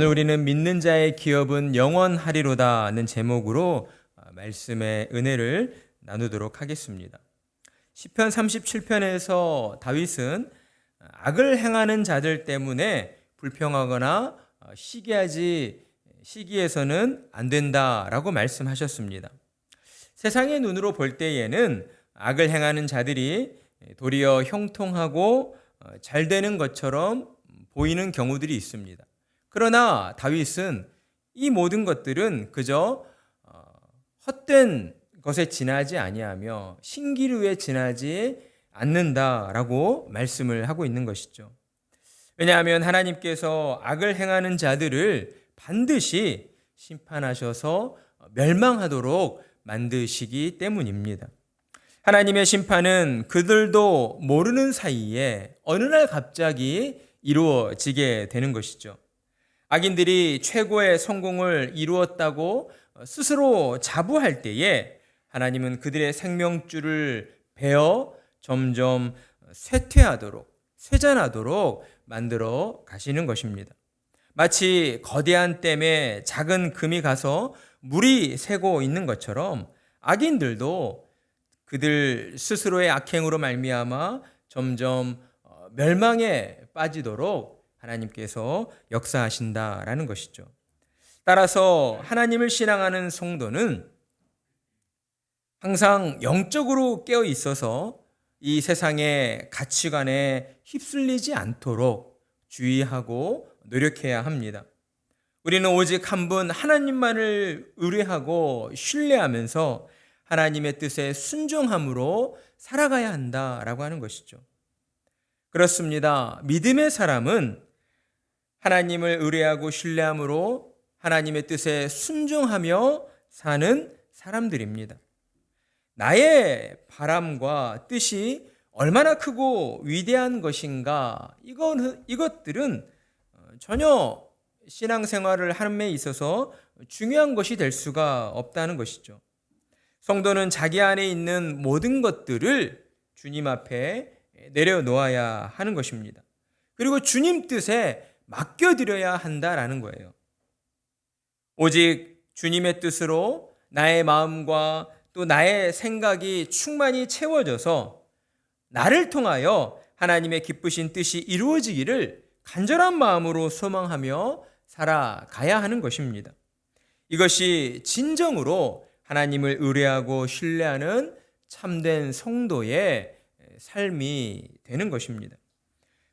오늘 우리는 믿는 자의 기업은 영원하리로다는 제목으로 아, 말씀의 은혜를 나누도록 하겠습니다. 시편 37편에서 다윗은 악을 행하는 자들 때문에 불평하거나 어, 시기하지 시기해서는 안 된다라고 말씀하셨습니다. 세상의 눈으로 볼 때에는 악을 행하는 자들이 도리어 형통하고 어, 잘 되는 것처럼 보이는 경우들이 있습니다. 그러나 다윗은 이 모든 것들은 그저 어, 헛된 것에 지나지 아니하며 신기루에 지나지 않는다라고 말씀을 하고 있는 것이죠. 왜냐하면 하나님께서 악을 행하는 자들을 반드시 심판하셔서 멸망하도록 만드시기 때문입니다. 하나님의 심판은 그들도 모르는 사이에 어느 날 갑자기 이루어지게 되는 것이죠. 악인들이 최고의 성공을 이루었다고 스스로 자부할 때에 하나님은 그들의 생명줄을 베어 점점 쇠퇴하도록 쇠잔하도록 만들어 가시는 것입니다. 마치 거대한 댐에 작은 금이 가서 물이 새고 있는 것처럼 악인들도 그들 스스로의 악행으로 말미암아 점점 어, 멸망에 빠지도록 하나님께서 역사하신다라는 것이죠. 따라서 하나님을 신앙하는 성도는 항상 영적으로 깨어 있어서 이 세상의 가치관에 휩쓸리지 않도록 주의하고 노력해야 합니다. 우리는 오직 한 분 하나님만을 의뢰하고 신뢰하면서 하나님의 뜻에 순종함으로 살아가야 한다라고 하는 것이죠. 그렇습니다. 믿음의 사람은 하나님을 의뢰하고 신뢰함으로 하나님의 뜻에 순종하며 사는 사람들입니다. 나의 바람과 뜻이 얼마나 크고 위대한 것인가, 이건, 이것들은 전혀 신앙생활을 함에 있어서 중요한 것이 될 수가 없다는 것이죠. 성도는 자기 안에 있는 모든 것들을 주님 앞에 내려놓아야 하는 것입니다. 그리고 주님 뜻에 맡겨드려야 한다라는 거예요. 오직 주님의 뜻으로 나의 마음과 또 나의 생각이 충만히 채워져서 나를 통하여 하나님의 기쁘신 뜻이 이루어지기를 간절한 마음으로 소망하며 살아가야 하는 것입니다. 이것이 진정으로 하나님을 의뢰하고 신뢰하는 참된 성도의 삶이 되는 것입니다.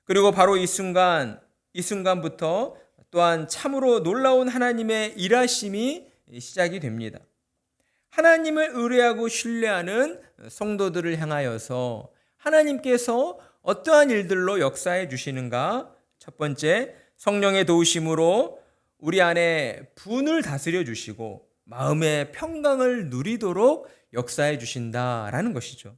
그리고 바로 이 순간, 이 순간부터 또한 참으로 놀라운 하나님의 일하심이 시작이 됩니다. 하나님을 의뢰하고 신뢰하는 성도들을 향하여서 하나님께서 어떠한 일들로 역사해 주시는가? 첫 번째, 성령의 도우심으로 우리 안에 분을 다스려 주시고 마음의 평강을 누리도록 역사해 주신다라는 것이죠.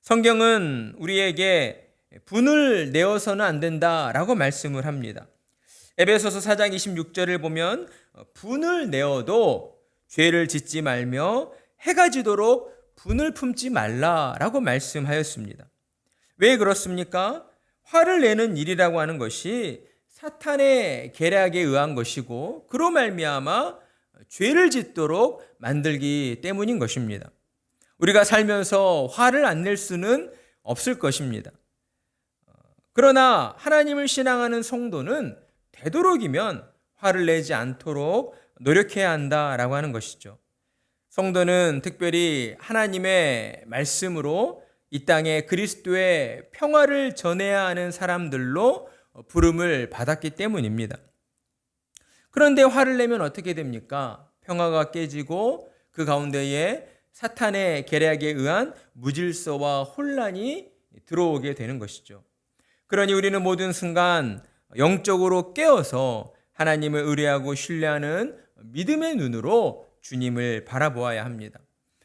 성경은 우리에게 분을 내어서는 안 된다라고 말씀을 합니다. 에베소서 4장 26절을 보면 분을 내어도 죄를 짓지 말며 해가 지도록 분을 품지 말라라고 말씀하였습니다. 왜 그렇습니까? 화를 내는 일이라고 하는 것이 사탄의 계략에 의한 것이고 그로 말미암아 죄를 짓도록 만들기 때문인 것입니다. 우리가 살면서 화를 안 낼 수는 없을 것입니다. 그러나 하나님을 신앙하는 성도는 되도록이면 화를 내지 않도록 노력해야 한다라고 하는 것이죠. 성도는 특별히 하나님의 말씀으로 이 땅에 그리스도의 평화를 전해야 하는 사람들로 부름을 받았기 때문입니다. 그런데 화를 내면 어떻게 됩니까? 평화가 깨지고 그 가운데에 사탄의 계략에 의한 무질서와 혼란이 들어오게 되는 것이죠. 그러니 우리는 모든 순간 영적으로 깨어서 하나님을 의뢰하고 신뢰하는 믿음의 눈으로 주님을 바라보아야 합니다.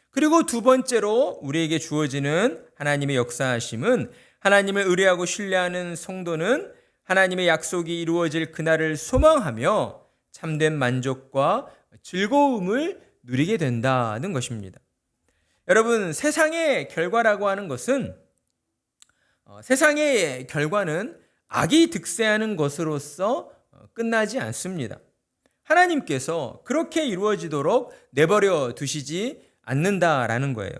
그리고 두 번째로 우리에게 주어지는 하나님의 역사하심은 하나님을 의뢰하고 신뢰하는 성도는 하나님의 약속이 이루어질 그날을 소망하며 참된 만족과 즐거움을 누리게 된다는 것입니다. 여러분, 세상의 결과라고 하는 것은 어, 세상의 결과는 악이 득세하는 것으로서 어, 끝나지 않습니다. 하나님께서 그렇게 이루어지도록 내버려 두시지 않는다라는 거예요.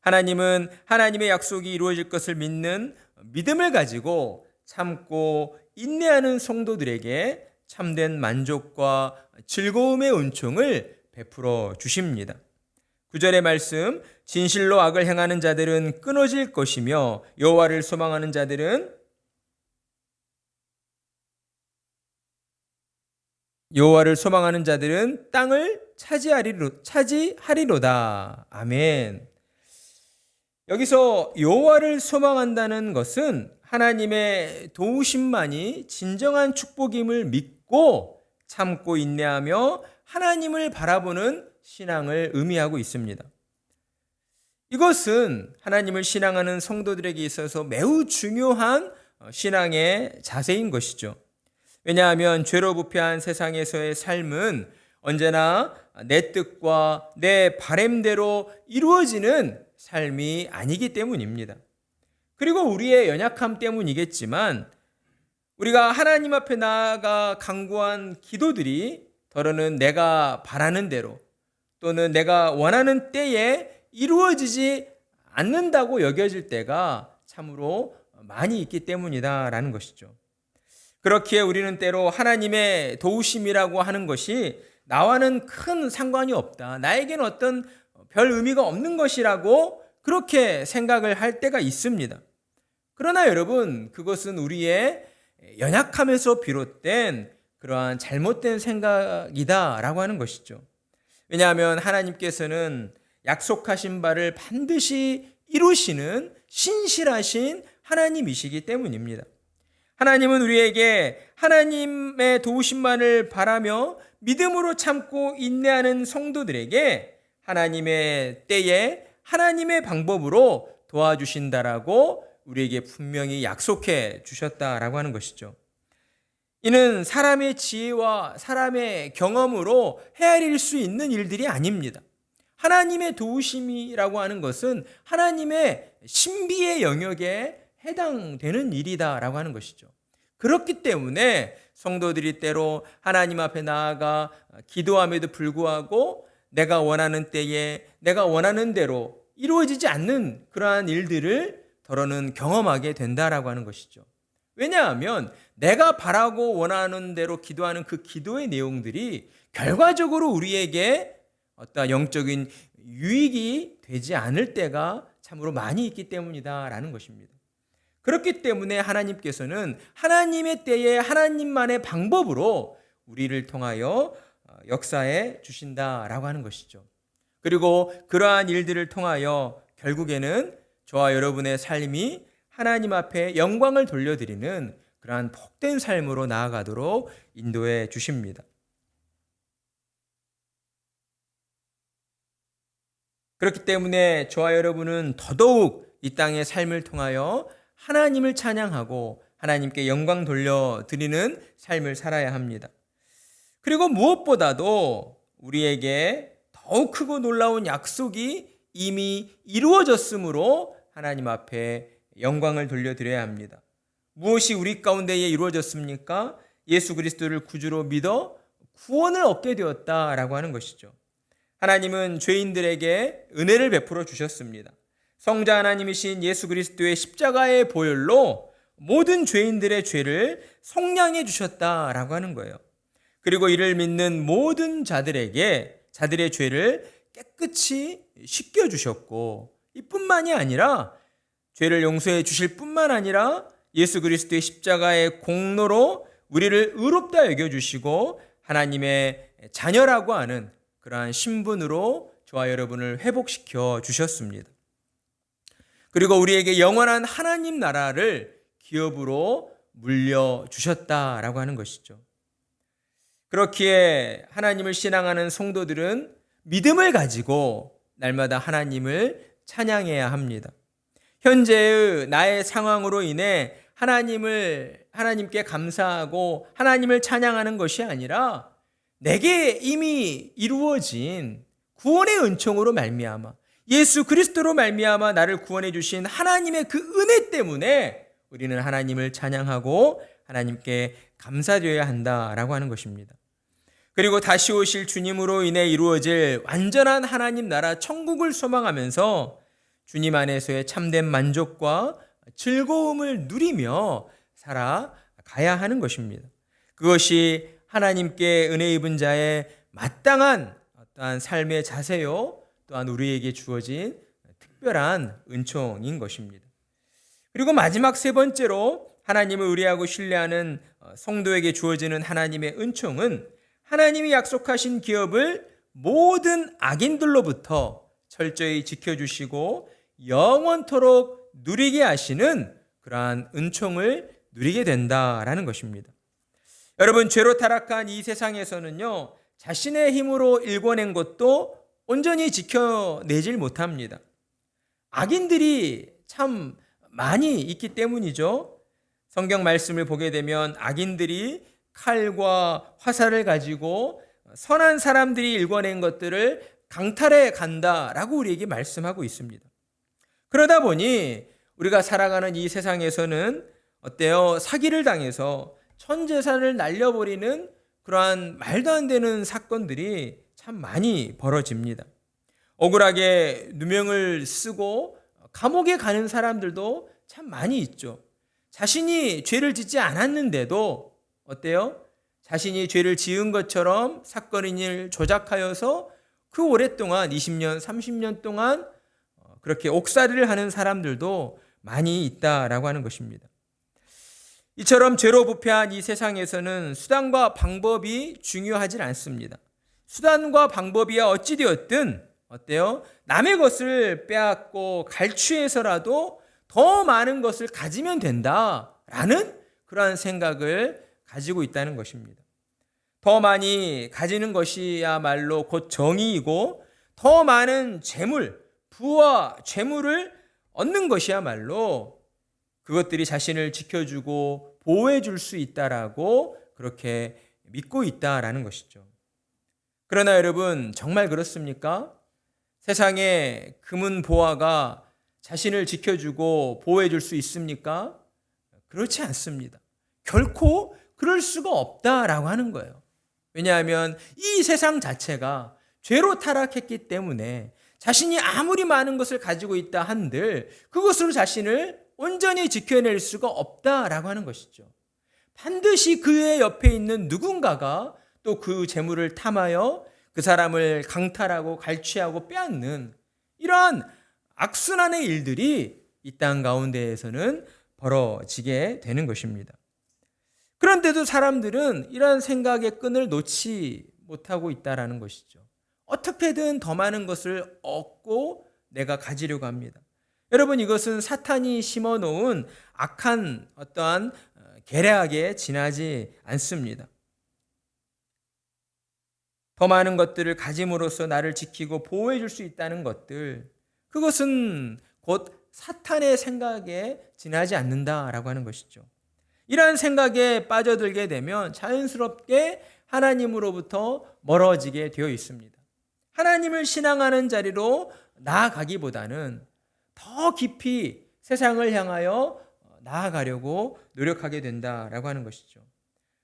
하나님은 하나님의 약속이 이루어질 것을 믿는 믿음을 가지고 참고 인내하는 성도들에게 참된 만족과 즐거움의 은총을 베풀어 주십니다. 구절의 말씀 진실로 악을 행하는 자들은 끊어질 것이며 여호와를 소망하는 자들은 여호와를 소망하는 자들은 땅을 차지하리로 차지하리로다. 아멘. 여기서 여호와를 소망한다는 것은 하나님의 도우심만이 진정한 축복임을 믿고 참고 인내하며 하나님을 바라보는 신앙을 의미하고 있습니다. 이것은 하나님을 신앙하는 성도들에게 있어서 매우 중요한 신앙의 자세인 것이죠. 왜냐하면 죄로 부패한 세상에서의 삶은 언제나 내 뜻과 내 바램대로 이루어지는 삶이 아니기 때문입니다. 그리고 우리의 연약함 때문이겠지만 우리가 하나님 앞에 나아가 강구한 기도들이 더러는 내가 바라는 대로 또는 내가 원하는 때에 이루어지지 않는다고 여겨질 때가 참으로 많이 있기 때문이다라는 것이죠. 그렇기에 우리는 때로 하나님의 도우심이라고 하는 것이 나와는 큰 상관이 없다. 나에게는 어떤 별 의미가 없는 것이라고 그렇게 생각을 할 때가 있습니다. 그러나 여러분, 그것은 우리의 연약함에서 비롯된 그러한 잘못된 생각이다라고 하는 것이죠. 왜냐하면 하나님께서는 약속하신 바를 반드시 이루시는 신실하신 하나님이시기 때문입니다. 하나님은 우리에게 하나님의 도우심만을 바라며 믿음으로 참고 인내하는 성도들에게 하나님의 때에 하나님의 방법으로 도와주신다라고 우리에게 분명히 약속해 주셨다라고 하는 것이죠. 이는 사람의 지혜와 사람의 경험으로 헤아릴 수 있는 일들이 아닙니다. 하나님의 도우심이라고 하는 것은 하나님의 신비의 영역에 해당되는 일이다라고 하는 것이죠. 그렇기 때문에 성도들이 때로 하나님 앞에 나아가 기도함에도 불구하고 내가 원하는 때에 내가 원하는 대로 이루어지지 않는 그러한 일들을 더러는 경험하게 된다라고 하는 것이죠. 왜냐하면 내가 바라고 원하는 대로 기도하는 그 기도의 내용들이 결과적으로 우리에게 어떤 영적인 유익이 되지 않을 때가 참으로 많이 있기 때문이다라는 것입니다. 그렇기 때문에 하나님께서는 하나님의 때에 하나님만의 방법으로 우리를 통하여 어, 역사해 주신다라고 하는 것이죠. 그리고 그러한 일들을 통하여 결국에는 저와 여러분의 삶이 하나님 앞에 영광을 돌려드리는 그러한 복된 삶으로 나아가도록 인도해 주십니다. 그렇기 때문에 저와 여러분은 더더욱 이 땅의 삶을 통하여 하나님을 찬양하고 하나님께 영광 돌려드리는 삶을 살아야 합니다. 그리고 무엇보다도 우리에게 더욱 크고 놀라운 약속이 이미 이루어졌으므로 하나님 앞에 영광을 돌려드려야 합니다. 무엇이 우리 가운데에 이루어졌습니까? 예수 그리스도를 구주로 믿어 구원을 얻게 되었다라고 하는 것이죠. 하나님은 죄인들에게 은혜를 베풀어 주셨습니다. 성자 하나님이신 예수 그리스도의 십자가의 보혈로 모든 죄인들의 죄를 속량해 주셨다라고 하는 거예요. 그리고 이를 믿는 모든 자들에게 자들의 죄를 깨끗이 씻겨 주셨고 이뿐만이 아니라 죄를 용서해 주실 뿐만 아니라 예수 그리스도의 십자가의 공로로 우리를 의롭다 여겨 주시고 하나님의 자녀라고 하는 그러한 신분으로 저와 여러분을 회복시켜 주셨습니다. 그리고 우리에게 영원한 하나님 나라를 기업으로 물려 주셨다라고 하는 것이죠. 그렇기에 하나님을 신앙하는 성도들은 믿음을 가지고 날마다 하나님을 찬양해야 합니다. 현재의 나의 상황으로 인해 하나님을 하나님께 감사하고 하나님을 찬양하는 것이 아니라 내게 이미 이루어진 구원의 은총으로 말미암아 예수 그리스도로 말미암아 나를 구원해 주신 하나님의 그 은혜 때문에 우리는 하나님을 찬양하고 하나님께 감사드려야 한다라고 하는 것입니다. 그리고 다시 오실 주님으로 인해 이루어질 완전한 하나님 나라 천국을 소망하면서 주님 안에서의 참된 만족과 즐거움을 누리며 살아가야 하는 것입니다. 그것이 하나님께 은혜 입은 자의 마땅한 어떠한 삶의 자세요. 또한 우리에게 주어진 특별한 은총인 것입니다. 그리고 마지막 세 번째로 하나님을 의뢰하고 신뢰하는 성도에게 주어지는 하나님의 은총은 하나님이 약속하신 기업을 모든 악인들로부터 철저히 지켜주시고 영원토록 누리게 하시는 그러한 은총을 누리게 된다라는 것입니다. 여러분, 죄로 타락한 이 세상에서는요, 자신의 힘으로 일궈낸 것도 온전히 지켜내질 못합니다. 악인들이 참 많이 있기 때문이죠. 성경 말씀을 보게 되면 악인들이 칼과 화살을 가지고 선한 사람들이 일궈낸 것들을 강탈해 간다라고 우리에게 말씀하고 있습니다. 그러다 보니 우리가 살아가는 이 세상에서는 어때요? 사기를 당해서 천 재산을 날려버리는 그러한 말도 안 되는 사건들이 참 많이 벌어집니다. 억울하게 누명을 쓰고 감옥에 가는 사람들도 참 많이 있죠. 자신이 죄를 짓지 않았는데도 어때요? 자신이 죄를 지은 것처럼 사건을 조작하여서 그 오랫동안 20년, 30년 동안 그렇게 옥살이를 하는 사람들도 많이 있다라고 하는 것입니다. 이처럼 죄로 부패한 이 세상에서는 수단과 방법이 중요하지 않습니다. 수단과 방법이야 어찌되었든 어때요? 남의 것을 빼앗고 갈취해서라도 더 많은 것을 가지면 된다라는 그러한 생각을 가지고 있다는 것입니다. 더 많이 가지는 것이야말로 곧 정의이고 더 많은 재물, 부와 재물을 얻는 것이야말로 그것들이 자신을 지켜주고 보호해 줄 수 있다라고 그렇게 믿고 있다라는 것이죠. 그러나 여러분, 정말 그렇습니까? 세상에 금은 보화가 자신을 지켜주고 보호해 줄 수 있습니까? 그렇지 않습니다. 결코 그럴 수가 없다라고 하는 거예요. 왜냐하면 이 세상 자체가 죄로 타락했기 때문에 자신이 아무리 많은 것을 가지고 있다 한들 그것으로 자신을 온전히 지켜낼 수가 없다라고 하는 것이죠. 반드시 그의 옆에 있는 누군가가 또 그 재물을 탐하여 그 사람을 강탈하고 갈취하고 빼앗는 이러한 악순환의 일들이 이 땅 가운데에서는 벌어지게 되는 것입니다. 그런데도 사람들은 이러한 생각의 끈을 놓지 못하고 있다라는 것이죠. 어떻게든 더 많은 것을 얻고 내가 가지려고 합니다. 여러분 이것은 사탄이 심어 놓은 악한 어떠한 계략에 지나지 않습니다. 더 많은 것들을 가짐으로써 나를 지키고 보호해 줄 수 있다는 것들, 그것은 곧 사탄의 생각에 지나지 않는다라고 하는 것이죠. 이러한 생각에 빠져들게 되면 자연스럽게 하나님으로부터 멀어지게 되어 있습니다. 하나님을 신앙하는 자리로 나아가기보다는 더 깊이 세상을 향하여 나아가려고 노력하게 된다라고 하는 것이죠.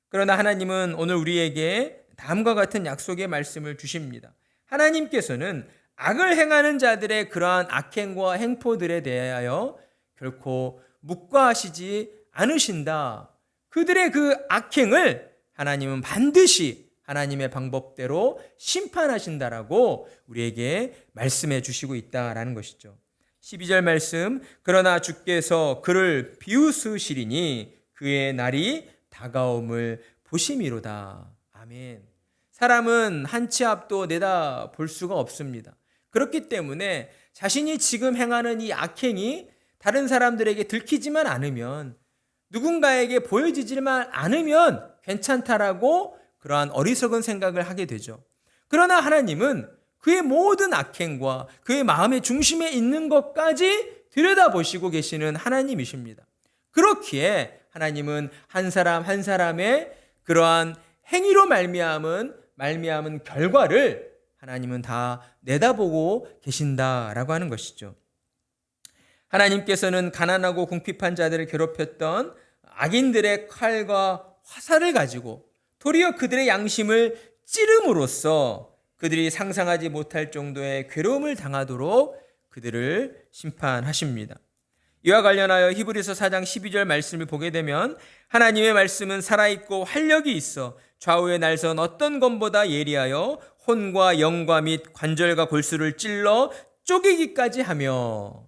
그러나 하나님은 오늘 우리에게 다음과 같은 약속의 말씀을 주십니다. 하나님께서는 악을 행하는 자들의 그러한 악행과 행포들에 대하여 결코 묵과하시지 않으신다. 그들의 그 악행을 하나님은 반드시 하나님의 방법대로 심판하신다라고 우리에게 말씀해 주시고 있다라는 것이죠. 12절 말씀 그러나 주께서 그를 비웃으시리니 그의 날이 다가옴을 보심이로다. 아멘. 사람은 한 치 앞도 내다 볼 수가 없습니다. 그렇기 때문에 자신이 지금 행하는 이 악행이 다른 사람들에게 들키지만 않으면 누군가에게 보여지지만 않으면 괜찮다라고 그러한 어리석은 생각을 하게 되죠. 그러나 하나님은 그의 모든 악행과 그의 마음의 중심에 있는 것까지 들여다보시고 계시는 하나님이십니다. 그렇기에 하나님은 한 사람 한 사람의 그러한 행위로 말미암은 말미암은 결과를 하나님은 다 내다보고 계신다라고 하는 것이죠. 하나님께서는 가난하고 궁핍한 자들을 괴롭혔던 악인들의 칼과 화살을 가지고 도리어 그들의 양심을 찌름으로써 그들이 상상하지 못할 정도의 괴로움을 당하도록 그들을 심판하십니다. 이와 관련하여 히브리서 4장 12절 말씀을 보게 되면 하나님의 말씀은 살아있고 활력이 있어 좌우의 날선 어떤 검보다 예리하여 혼과 영과 및 관절과 골수를 찔러 쪼개기까지 하며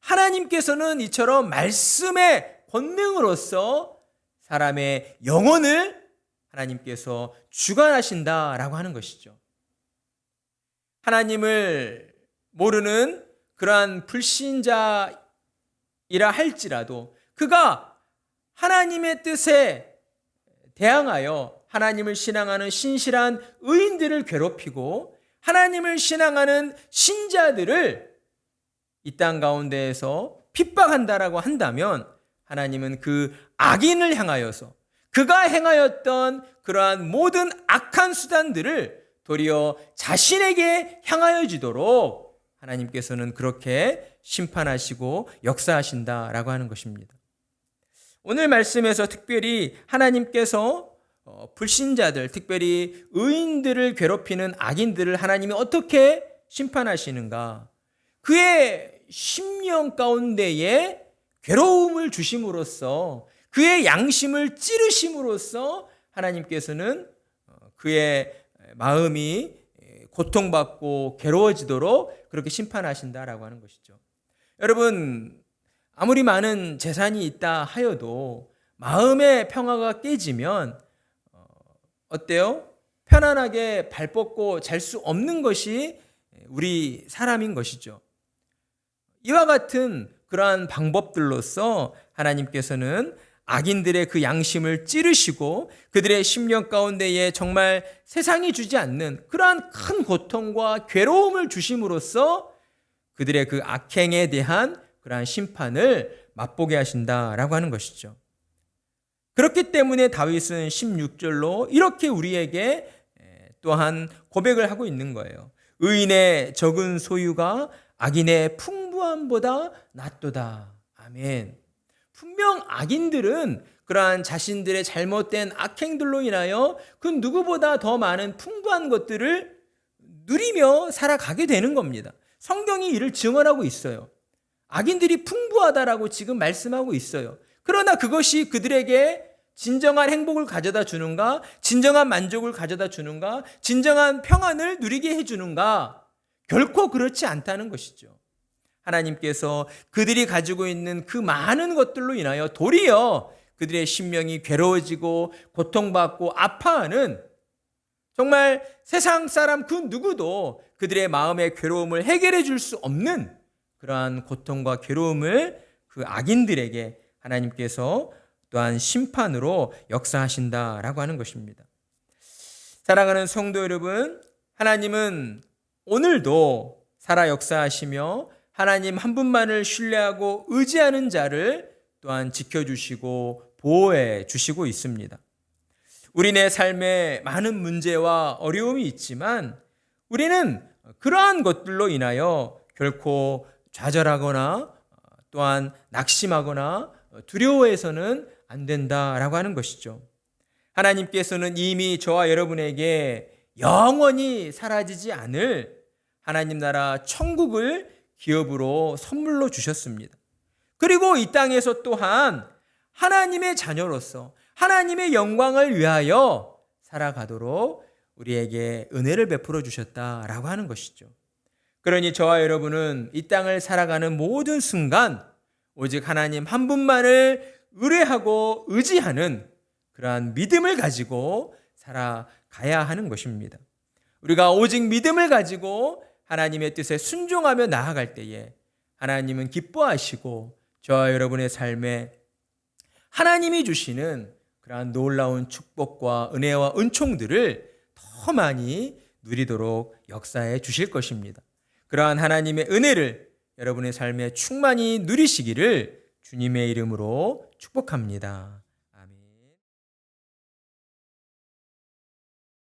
하나님께서는 이처럼 말씀의 권능으로서 사람의 영혼을 하나님께서 주관하신다라고 하는 것이죠. 하나님을 모르는 그러한 불신자이라 할지라도 그가 하나님의 뜻에 대항하여 하나님을 신앙하는 신실한 의인들을 괴롭히고 하나님을 신앙하는 신자들을 이 땅 가운데에서 핍박한다라고 한다면 하나님은 그 악인을 향하여서 그가 행하였던 그러한 모든 악한 수단들을 도리어 자신에게 향하여 지도록 하나님께서는 그렇게 심판하시고 역사하신다라고 하는 것입니다. 오늘 말씀에서 특별히 하나님께서 어, 불신자들, 특별히 의인들을 괴롭히는 악인들을 하나님이 어떻게 심판하시는가? 그의 심령 가운데에 괴로움을 주심으로써 그의 양심을 찌르심으로써 하나님께서는 어, 그의 마음이 고통받고 괴로워지도록 그렇게 심판하신다라고 하는 것이죠. 여러분, 아무리 많은 재산이 있다 하여도 마음의 평화가 깨지면 어, 어때요? 편안하게 발 뻗고 잘 수 없는 것이 우리 사람인 것이죠. 이와 같은 그러한 방법들로서 하나님께서는 악인들의 그 양심을 찌르시고 그들의 심령 가운데에 정말 세상이 주지 않는 그러한 큰 고통과 괴로움을 주심으로써 그들의 그 악행에 대한 그러한 심판을 맛보게 하신다라고 하는 것이죠. 그렇기 때문에 다윗은 16절로 이렇게 우리에게 또한 고백을 하고 있는 거예요. 의인의 적은 소유가 악인의 풍부함보다 낫도다. 아멘. 분명 악인들은 그러한 자신들의 잘못된 악행들로 인하여 그 누구보다 더 많은 풍부한 것들을 누리며 살아가게 되는 겁니다. 성경이 이를 증언하고 있어요. 악인들이 풍부하다라고 지금 말씀하고 있어요. 그러나 그것이 그들에게 진정한 행복을 가져다 주는가? 진정한 만족을 가져다 주는가? 진정한 평안을 누리게 해 주는가? 결코 그렇지 않다는 것이죠. 하나님께서 그들이 가지고 있는 그 많은 것들로 인하여 도리어 그들의 심령이 괴로워지고 고통받고 아파하는 정말 세상 사람 그 누구도 그들의 마음의 괴로움을 해결해 줄 수 없는 그러한 고통과 괴로움을 그 악인들에게 하나님께서 또한 심판으로 역사하신다라고 하는 것입니다. 사랑하는 성도 여러분, 하나님은 오늘도 살아 역사하시며 하나님 한 분만을 신뢰하고 의지하는 자를 또한 지켜주시고 보호해 주시고 있습니다. 우리네 삶에 많은 문제와 어려움이 있지만 우리는 그러한 것들로 인하여 결코 좌절하거나 또한 낙심하거나 두려워해서는 안 된다라고 하는 것이죠. 하나님께서는 이미 저와 여러분에게 영원히 사라지지 않을 하나님 나라 천국을 기업으로 선물로 주셨습니다. 그리고 이 땅에서 또한 하나님의 자녀로서 하나님의 영광을 위하여 살아가도록 우리에게 은혜를 베풀어 주셨다라고 하는 것이죠. 그러니 저와 여러분은 이 땅을 살아가는 모든 순간 오직 하나님 한 분만을 의뢰하고 의지하는 그러한 믿음을 가지고 살아가야 하는 것입니다. 우리가 오직 믿음을 가지고 하나님의 뜻에 순종하며 나아갈 때에 하나님은 기뻐하시고 저와 여러분의 삶에 하나님이 주시는 그러한 놀라운 축복과 은혜와 은총들을 더 많이 누리도록 역사해 주실 것입니다. 그러한 하나님의 은혜를 여러분의 삶에 충만히 누리시기를 주님의 이름으로 축복합니다.